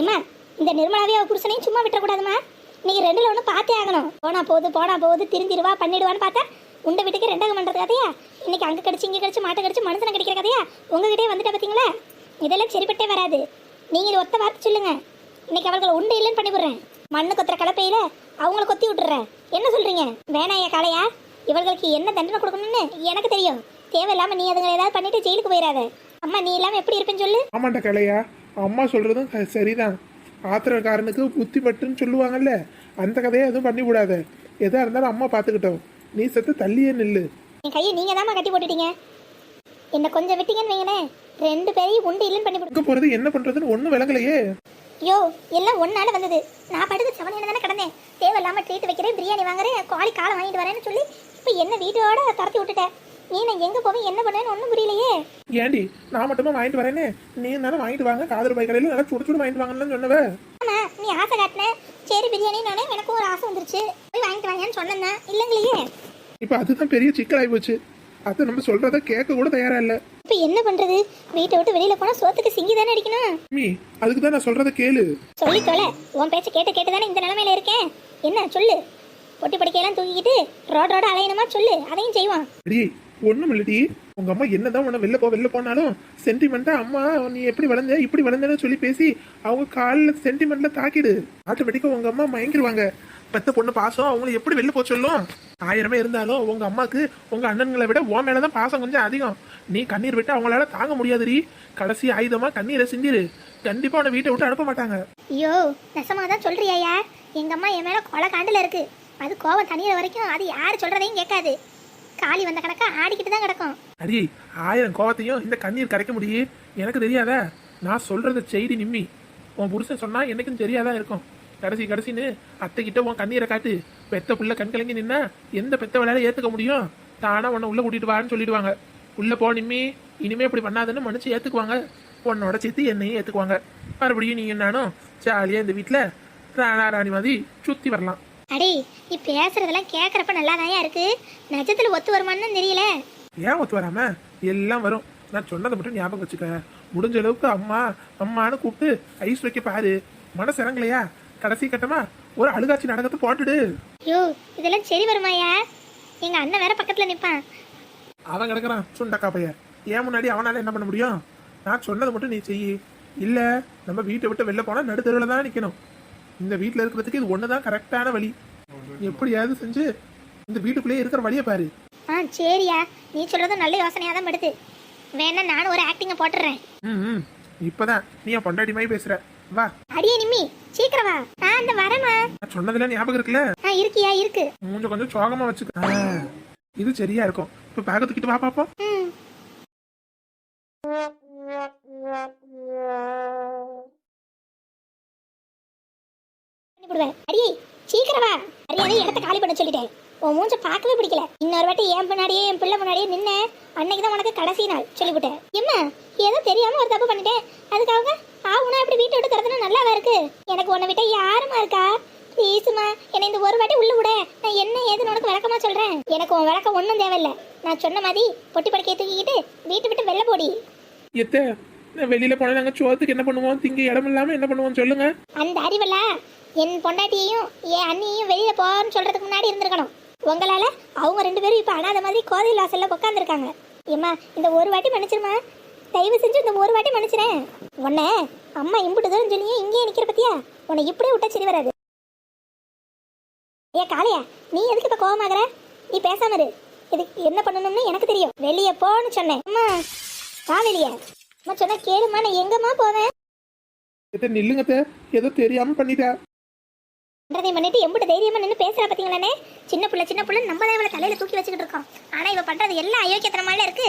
ஏம்மா இந்த நிர்மலாவே அவ புருஷனையும் சும்மா விட்டுறக்கூடாதுமா இன்னைக்கு ரெண்டுல ஒன்று பார்த்தே ஆகணும். போனா போகுது போனா போகுது திருந்திடுவா பண்ணிடுவான்னு பார்த்தா உண்டை வீட்டுக்கு ரெண்டாக பண்ணுறது கதையா? இன்னைக்கு அங்கே கடிச்சு இங்கே கடிச்சு மாட்டை கடிச்சு மனுஷனை கிடைக்கிற கதையா? உங்ககிட்டே வந்துட்டா பார்த்தீங்களா இதெல்லாம் சரிப்பட்டே வராது. நீங்கள் ஒத்த வார்த்தை சொல்லுங்க. இன்னைக்கு அவர்களை உண்டு இல்லைன்னு பண்ணிவிடுறேன். மண்ணு கொத்துற கலப்பையில அவங்கள கொத்தி விட்டுறேன். என்ன சொல்றீங்க? வேணாயா காளையா. இவர்களுக்கு என்ன தண்டனை கொடுக்கணும்னு எனக்கு தெரியும். தேவையில்லாம நீ அதுங்களை ஏதாவது பண்ணிட்டு ஜெயிலுக்கு போயிடாத அம்மா நீ இல்லாம எப்படி இருப்பேன்னு சொல்லு. ஆமாண்டா கலையா அம்மா சொல்றதும் க- சரிதான். ஆத்திரக்காரனுக்கு புத்தி பட்டுன்னு சொல்லுவாங்கல்ல அந்த கதையை எதுவும் பண்ணி விடாத எதா இருந்தாலும் அம்மா பார்த்துக்கிட்டோம். நீ செத்து தள்ளியே நில்லு. என் கையை நீங்க தான் கட்டி போட்டுட்டீங்க. என்ன கொஞ்சம் விட்டீங்கன்னு வைங்களேன். ரெண்டு பேரையும் உண்டு இல்லைன்னு பண்ணி எங்க போறது என்ன பண்றதுன்னு ஒன்றும் விளங்கலையே. யோ எல்லாம் ஒன்னால வந்தது. நான் படுத்து செவனியான தானே கிடந்தேன். தேவையில்லாம ட்ரீட் வைக்கிறேன் பிரியாணி வாங்குறேன் கோழி காலை வாங்கிட்டு வரேன்னு சொல்லி இப்போ என்ன வீட்டோட துரத்தி விட்டுட்டேன் நீ நான் எங்க போவேன் என்ன பண்ணுவேன்னு ஒன்றும் புரியலையே. ஏண்டி நான் மட்டுமா வாங்கிட்டு வரேனே? நீ தானே வாங்கிட்டு வாங்க. காதல் பை கடையில் நல்லா சுடு சுடு வாங்கிட்டு வாங்கன்னு சொன்னவ. ஆமா நீ ஆசை காட்டின சரி பிரியாணி நானே எனக்கும் ஒரு ஆசை வந்துருச்சு. போய் வாங்கிட்டு வாங்கன்னு சொன்னேன் இல்லைங்களையே. இப்போ அதுதான் பெரிய சிக்கலாகி போச்சு. அதை நம்ம சொல்றத கேட்க கூட தயாரா இல்ல. இப்போ என்ன பண்றது? வீட்டை விட்டு வெளியில போனா சோத்துக்கு சிங்கி தானே அடிக்கணும்? மீ அதுக்கு தான் நான் சொல்றத கேளு. சொல்லி தொலை உன் பேச்ச கேட்டு கேட்டு தானே இந்த நிலைமையில இருக்கேன். என்ன சொல்லு. பொட்டி படிக்கையெல்லாம் தூக்கிக்கிட்டு ரோட் ரோட அலையணுமா? சொல்லு. அதையும் செய்வான். அடி ஒண்ணும் இல்லடி உங்க அம்மா என்னதான் உன்னை வெளில போ வெளில போனாலும் சென்டிமெண்டா அம்மா நீ எப்படி வளர்ந்த இப்படி வளர்ந்தேன்னு சொல்லி பேசி அவங்க காலில் சென்டிமெண்ட்ல தாக்கிடு. ஆட்டோமேட்டிக்கா உங்க அம்மா மயங்கிருவாங்க. பெத்த பொண்ணு பாசம் அவங்களை எப்படி வெளில போக சொல்லும்? ஆயிரமே இருந்தாலும் உங்க அம்மாக்கு உங்க அண்ணன்களை விட உன் மேலதான் பாசம் கொஞ்சம் அதிகம். நீ கண்ணீர் விட்டு அவங்களால தாங்க முடியாதுடி. கடைசி ஆயுதமா கண்ணீரை சிந்திரு கண்டிப்பா உன்னை வீட்டை விட்டு அனுப்ப மாட்டாங்க. ஐயோ நெசமா தான் சொல்றியா எங்க அம்மா என் மேல கொலை காண்டுல இருக்கு. அது கோவம் தனியிற வரைக்கும் அது யார் சொல்றதையும் கேட்காது. காளி வந்த கணக்கா ஆடிக்கிட்டு தான் கிடக்கும். அடி ஆயிரம் கோவத்தையும் இந்த கண்ணீர் கரைக்க முடியும் எனக்கு தெரியாத? நான் சொல்றத செய்தி நிம்மி. உன் புருஷன் சொன்னா எனக்கும் தெரியாதான் இருக்கும். கடைசி கடைசின்னு அத்தைக்கிட்ட உன் கண்ணீரை காட்டு. பெத்த புள்ள கண் கலங்கி நின்னா எந்த பெத்த விளையாட ஏத்துக்க முடியும்? தானா உன்னை உள்ள கூட்டிட்டு வான்னு சொல்லிடுவாங்க. உள்ள போ நிம்மி. இனிமே இப்படி பண்ணாதுன்னு மனுச்சு ஏத்துக்குவாங்க. உன்னோட சேர்த்து என்னையும் ஏத்துக்குவாங்க. மறுபடியும் நீ நானும் ஜாலியா இந்த வீட்டுல ராணா ராணி மாதிரி சுத்தி வரலாம். அடே நீ பேசுறதெல்லாம் கேட்கறப்ப நல்லா இருக்கு. நிஜத்துல ஒத்து வருமான்னு தெரியல. ஏன் ஒத்து வராம? எல்லாம் வரும். நான் சொன்னதை மட்டும் ஞாபகம் வச்சுக்க முடிஞ்ச அளவுக்கு அம்மா அம்மான்னு கூப்பிட்டு ஐஸ் வைக்க பாரு. மனசு இறங்கலையா? கடைசி கட்டமா ஒரு அழுகாட்சி நாடகத்தை போட்டுடு. ஐயோ இதெல்லாம் சரி வருமாயா எங்க அண்ணன் வேற பக்கத்துல நிப்பான். அவன் கிடக்குறான். சுண்டக்கா பையன். ஏன் முன்னாடி அவனால என்ன பண்ண முடியும்? நான் சொன்னதை மட்டும் நீ செய். இல்ல நம்ம வீட்டை விட்டு வெளில போனா நடுத்தருவில் தான் நிக்கணும். இந்த வீட்டுல இருக்கிறதுக்கு இது ஒண்ணுதான் கரெக்டான வழி. எப்படியாவது செஞ்சு இந்த வீட்டுக்குள்ளேயே இருக்கிற வழியை பாரு. ஆ சரியா. நீ சொல்றது நல்ல யோசனையா தான் படுது. வேணா நானும் ஒரு ஆக்டிங்க போட்டுறேன். ம். இப்பதான். நீ என் பொண்டாட்டி மாதிரி பேசுற. வா. அடியே நிம்மி சீக்கிரம் வா. நான் அந்த வரமா நான் சொன்னதுல ஞாபகம் இருக்குல்ல? ஆ இருக்கியா இருக்கு. மூஞ்ச கொஞ்சம் சோகமா வச்சுக்க. ஆ, இது சரியா இருக்கும். இப்ப பேக தூக்கிட்டு வா பாப்போம். ம். பண்ணிவிடுவேன். அடியே சீக்கிரம் வா. அரியாதை இடத்த காலி பண்ண சொல்லிட்டேன். உன் மூஞ்ச பார்க்கவே பிடிக்கல. இன்னொரு வாட்டி என் முன்னாடியே என் பிள்ளை முன்னாடியே நின்ன அன்னைக்கு தான் உனக்கு கடைசி நாள் சொல்லிவிட்டேன். எம்மா ஏதோ தெரியாம ஒரு தப்பு பண்ணிட்டேன். அதுக்காக ஆவுனா இப்படி வீட்டை விட்டு திறந்தனா நல்லாவா இருக்கு? எனக்கு உன்னை விட்ட யாருமா இருக்கா? ப்ளீஸ்மா என்னை இந்த ஒரு வாட்டி உள்ள விட. நான் என்ன ஏதுன்னு உனக்கு விளக்கமா சொல்றேன். எனக்கு உன் விளக்கம் ஒன்றும் தேவையில்ல. நான் சொன்ன மாதிரி பொட்டி படுக்கையை தூக்கிக்கிட்டு வீட்டை விட்டு வெளில போடி. எத்த வெளியில போனா நாங்க சோத்துக்கு என்ன பண்ணுவோம்? திங்க இடம் இல்லாம என்ன பண்ணுவோம்? சொல்லுங்க. அந்த அறிவல என் பொண்டாட்டியையும் என் அண்ணியையும் வெளியில் போன்னு சொல்கிறதுக்கு முன்னாடி இருந்திருக்கணும். உங்களால் அவங்க ரெண்டு பேரும் இப்போ அனாத மாதிரி கோதை வாசலில் உட்காந்துருக்காங்க ஏம்மா இந்த ஒரு வாட்டி மன்னிச்சிருமா? தயவு செஞ்சு இந்த ஒரு வாட்டி மன்னிச்சிறேன். உன்னை அம்மா இம்புட்டு தூரம் சொல்லியே இங்கேயே நிற்கிற பத்தியா? உன்னை இப்படியே விட்டா சரி வராது. ஏ காளையா நீ எதுக்கு இப்போ கோவமாகற? நீ பேசாம இரு. இது என்ன பண்ணணும்னு எனக்கு தெரியும். வெளியே போன்னு சொன்னேன். அம்மா வா வெளியே. அம்மா சொன்னா கேளுமா நான் எங்கம்மா போவேன்? நில்லுங்க ஏதோ தெரியாம பண்ணிட்டேன் பண்றதையும் பண்ணிட்டு எம்பிட்டு தைரியமா நின்று பேசுறா பாத்தீங்களானே சின்ன புள்ள சின்ன புள்ள நம்ம தான் இவளை தலையில தூக்கி வச்சுக்கிட்டு இருக்கோம். ஆனா இவ பண்றது எல்லாம் அயோக்கியத்தனமால இருக்கு.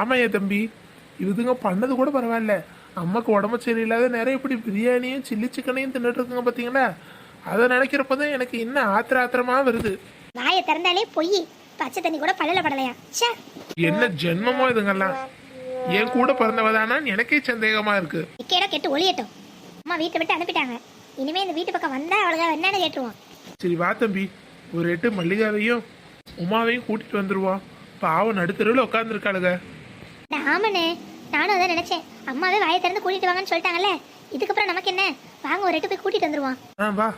ஆமா ஏன் தம்பி இதுங்க பண்ணது கூட பரவாயில்ல. அம்மாக்கு உடம்பு சரியில்லாத நேரம் இப்படி பிரியாணியும் சில்லி சிக்கனையும் தின்னுட்டு இருக்குங்க பாத்தீங்களா? அதை நினைக்கிறப்பதான் எனக்கு இன்னும் ஆத்திர ஆத்திரமா வருது. வாயை திறந்தாலே பொய். பச்சை தண்ணி கூட பல்லல படலையா? ச்சே. என்ன ஜென்மமோ இதுங்கெல்லாம். என் கூட பிறந்தவதானா எனக்கே சந்தேகமா இருக்கு. கெட்டு ஒளியட்டும். அம்மா வீட்டை விட்டு அனுப்பிட்டாங்க. இனிமே இந்த வீட்டு பக்கம் வந்தா அவளுக்கு என்னன்னு கேட்டுருவோம். சரி வா தம்பி. ஒரு எட்டு மல்லிகாவையும் உமாவையும் கூட்டிட்டு வந்துருவோம் பாவம் நடுத்தருவில் உட்காந்துருக்காளுங்க ஆமாண்ணே நானும் அதான் நினைச்சேன். அம்மாவே வாயை திறந்து கூட்டிட்டு வாங்கன்னு சொல்லிட்டாங்கல்ல. இதுக்கப்புறம் நமக்கு என்ன? வாங்க ஒரு எட்டு போய் கூட்டிட்டு வந்துருவோம். ஆ வா.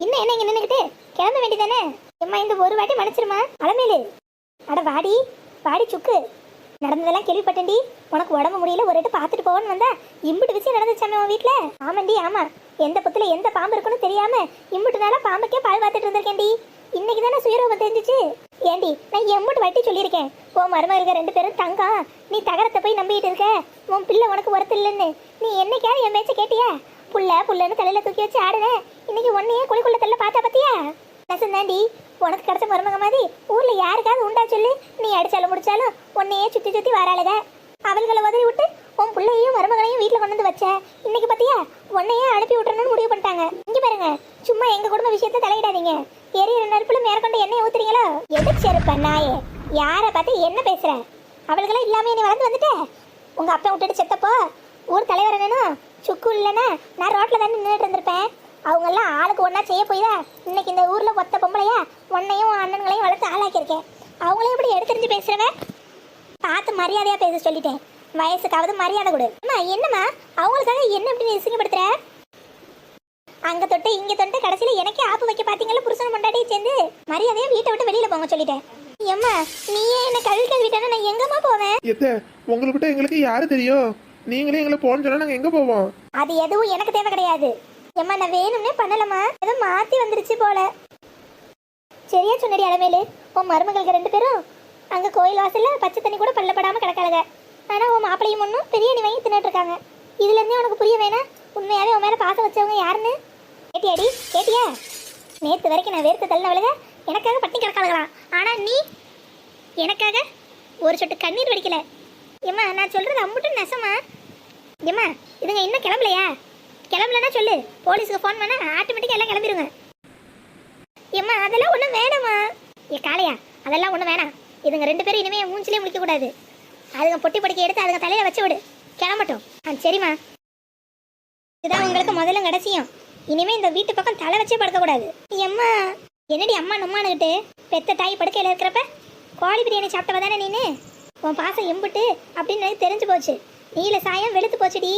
இன்னும் என்ன இங்க நின்னுக்கிட்டு கிளம்ப வேண்டியதானே? அம்மா இந்த ஒரு வாட்டி மன்னிச்சிருமா? அலமேலு. அட வாடி வாடி சுக்கு. நடந்ததெல்லாம் கேள்விப்பட்டேன்டி. உனக்கு உடம்பு முடியல ஒரு எட்டு பார்த்துட்டு போவோன்னு வந்தா இம்புட்டு விஷயம் நடந்துச்சாமே உன் வீட்டில் ஆமாண்டி ஆமா. எந்த புத்துல எந்த பாம்பு இருக்குன்னு தெரியாம இம்புட்டு நாளா பாம்புக்கே பால் பார்த்துட்டு இருந்திருக்கேன்டி. இன்னைக்கு தானே சுயரூபம் தெரிஞ்சிச்சு? ஏண்டி நான் எம்புட்டு வட்டி சொல்லியிருக்கேன். உன் மருமக ரெண்டு பேரும் தங்கம். நீ தகரத்தை போய் நம்பிட்டு இருக்க. உன் பிள்ளை உனக்கு ஒருத்தர் இல்லைன்னு. நீ என்னைக்காவது என் பேச்சை கேட்டியா? புள்ள புள்ளன்னு தலையில தூக்கி வச்சு ஆடுவேன் இன்னைக்கு ஒன்னையே குளிக்குள்ள தள்ள பார்த்தா பத்தியா? நசந்தாண்டி உனக்கு கிடைச்ச மருமக மாதிரி ஊர்ல யாருக்காவது உண்டா சொல்லு. நீ அடிச்சாலும் முடிச்சாலும் உன்னையே சுத்தி சுத்தி வராளுக. அவள்களை உதவி விட்டு உன் பிள்ளையையும் மருமகனையும் வீட்டுல கொண்டு வந்து வச்ச. இன்னைக்கு பாத்தியா? உன்னையே அனுப்பி விட்டுறணும்னு முடிவு பண்ணிட்டாங்க. இங்க பாருங்க. சும்மா எங்க குடும்ப விஷயத்த தலையிடாதீங்க. எரியிற நெருப்புல மேற்கொண்டு எண்ணெய் ஊத்துறீங்களோ? எதுக்கு செருப்ப நாயே? யார பார்த்து என்ன பேசுற? அவளுக்கெல்லாம் இல்லாம நீ வளர்ந்து வந்துட்ட? உங்க அப்பா விட்டுட்டு செத்தப்போ ஊர் தலைவர் வேணும் சுக்கு இல்லைன்னா நான் ரோட்ல தானே நின்றுட்டு இருந்திருப்பேன். அவங்க எல்லாம் ஆளுக்கு ஒண்ணா செய்ய போய் தான் இன்னைக்கு இந்த ஊர்ல ஒத்த பொம்பளையா உன்னையும் உன் அண்ணன்களையும் வளர்த்து ஆளாக்கியிருக்கேன். அவங்களையும் எப்படி எடுத்துரிஞ்சு பேசுறவ? பார்த்து மரியாதையா பேச சொல்லிட்டேன். வயசுக்காவது மரியாதை கொடு. அம்மா என்னம்மா? அவங்களுக்காக என்ன இப்படி நிசங்கப்படுத்துற அங்க தொட்டு இங்க தொட்டு கடைசியில எனக்கே ஆப்பு வைக்க பாத்தீங்களா புருஷன் கொண்டாடி சேர்ந்து? மரியாதையா வீட்டை விட்டு வெளியில போங்க சொல்லிட்டேன். எம்மா நீயே என்ன கல்வி கல்விட்டானா நான் எங்கம்மா போவேன்? எத்த உங்கள்கிட்ட எங்களுக்கு யாரு தெரியும்? நீங்களே எங்களை போன்னு சொன்னா நாங்க எங்க போவோம்? அது எதுவும் எனக்கு தேவை கிடையாது. ஏம்மா நான் வேணும்னே பண்ணலம்மா. ஏதோ மாத்தி வந்துருச்சு போல. சரியா சொன்னடி அலமேலு உன் மருமகளுக்கு ரெண்டு பேரும் அங்க கோயில் வாசல்ல பச்சை தண்ணி கூட பல்லப்படாம கிடக்காளுங்க. ஆனா உன் மாப்பிளையும் ஒன்றும் பிரியாணி வாங்கி தின்னுட்டு இருக்காங்க இதுல இருந்தே உனக்கு புரிய வேணா? உண்மையாவே உன் மேல பாசம் வச்சவங்க யாருன்னு? கேட்டியாடி? கேட்டியா? நேத்து வரைக்கும் நான் வேர்த்து தள்ளினவளுக எனக்காக பட்டி கிடக்காளுங்களாம். ஆனா நீ எனக்காக ஒரு சொட்டு கண்ணீர் வடிக்கல. ஏம்மா நான் சொல்றது அம்புட்டு நெசமா? ஏம்மா இதுங்க இன்னும் கிளம்பலையா? கிளம்பலன்னா சொல்லு. போலீஸுக்கு ஃபோன் பண்ணால் ஆட்டோமேட்டிக்காக எல்லாம் கிளம்பிடுங்க ஏம்மா அதெல்லாம் ஒன்றும் வேணாம்மா. ஏ காளையா அதெல்லாம் ஒன்றும் வேணாம். இதுங்க ரெண்டு பேரும் இனிமேல் மூஞ்சிலே முடிக்கக்கூடாது அதுங்க பொட்டி பொடிக்க எடுத்து அதுங்க தலையில் வச்சு விடு. கிளம்பட்டும். ஆ சரிம்மா. இதுதான் உங்களுக்கு முதல்ல கடைசியும். இனிமே இந்த வீட்டு பக்கம் தலை வச்சே படுக்கக்கூடாது. எம்மா என்னடி அம்மா நம்மானுக்கிட்டு பெத்த தாய் படுக்கையில் இருக்கிறப்ப கோழி பிரியாணி சாப்பிட்டவ தானே நீனு? உன் பாசம் எம்புட்டு அப்படின்னு தெரிஞ்சு போச்சு. நீல சாயம் வெளுத்து போச்சுடி.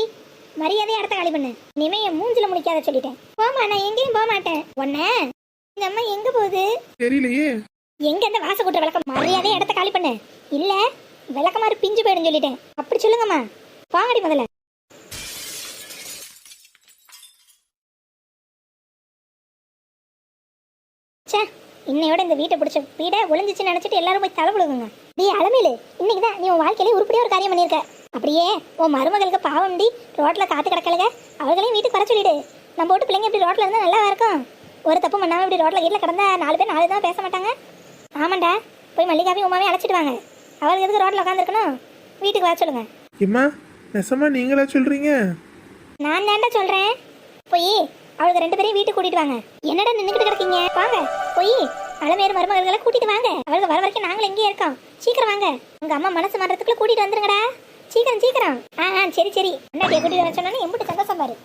மரியாதையை அடுத்த காலி பண்ணு. இனிமே என் மூஞ்சில முடிக்காத சொல்லிட்டேன். போமா நான் எங்கேயும் போக மாட்டேன். உன்ன? இந்த அம்மா எங்க போகுது? தெரியலையே. எங்க இந்த வாச கூட்ட விளக்கம்? மரியாதையை இடத்த காலி பண்ணு. இல்ல விளக்கமாறு பிஞ்சு போயிடும் சொல்லிட்டேன். அப்படி சொல்லுங்கம்மா. வாங்கடி முதல்ல. ச்சே இன்னையோட இந்த வீட்டை பிடிச்ச வீடை ஒளிஞ்சிச்சு நினைச்சிட்டு எல்லாரும் போய் தலை விழுகுங்க. நீ அலமேலு இன்னைக்கு தான் நீ உன் வாழ்க்கையில உருப்படியா ஒரு காரியம் பண்ணியிருக்க. அப்படியே உன் மருமகளுக்கு பாவம்டி ரோட்ல காத்து கிடக்கலுங்க. அவர்களையும் வீட்டுக்கு வர சொல்லிடு. நம்ம வீட்டு பிள்ளைங்க இப்படி ரோட்ல இருந்தா நல்லா இருக்கும்? ஒரு தப்பு பண்ணாம இப்படி ரோட்ல கீழே கிடந்தா நாலு பேர் நாலு தான் பேச மாட்டாங்க. ஆமாண்டா போய் மல்லிகாவையும் உமாவையும் அழைச்சிட்டு வாங்க அவளுக்கு எதுக்கு ரோட்ல உட்காந்துருக்கணும் வீட்டுக்கு வர சொல்லுங்க. எம்மா நெசமா நீங்களா சொல்றீங்க? நான் தாண்டா சொல்றேன். போய் அவளுக்கு ரெண்டு பேரையும் வீட்டுக்கு கூட்டிட்டு வாங்க. என்னடா நின்னுக்கிட்டு கிடக்கீங்க? வாங்க போய். அலமேறு மருமகளை கூட்டிட்டு வாங்க. அவளுக்கு வர வரைக்கும் நாங்களும் எங்கேயே இருக்கோம். சீக்கிரம் வாங்க. உங்க அம்மா மனசு மாறதுக்குள்ள கூட்டிட்டு வந்துருங்கடா. சீக்கிரம் சீக்கிரம். ஆ ஆ சரி சரி. அண்ணாட்டிய கூட்டிட்டு வர சொன்னா எம்பிட்டு சந்தோஷம் பாரு.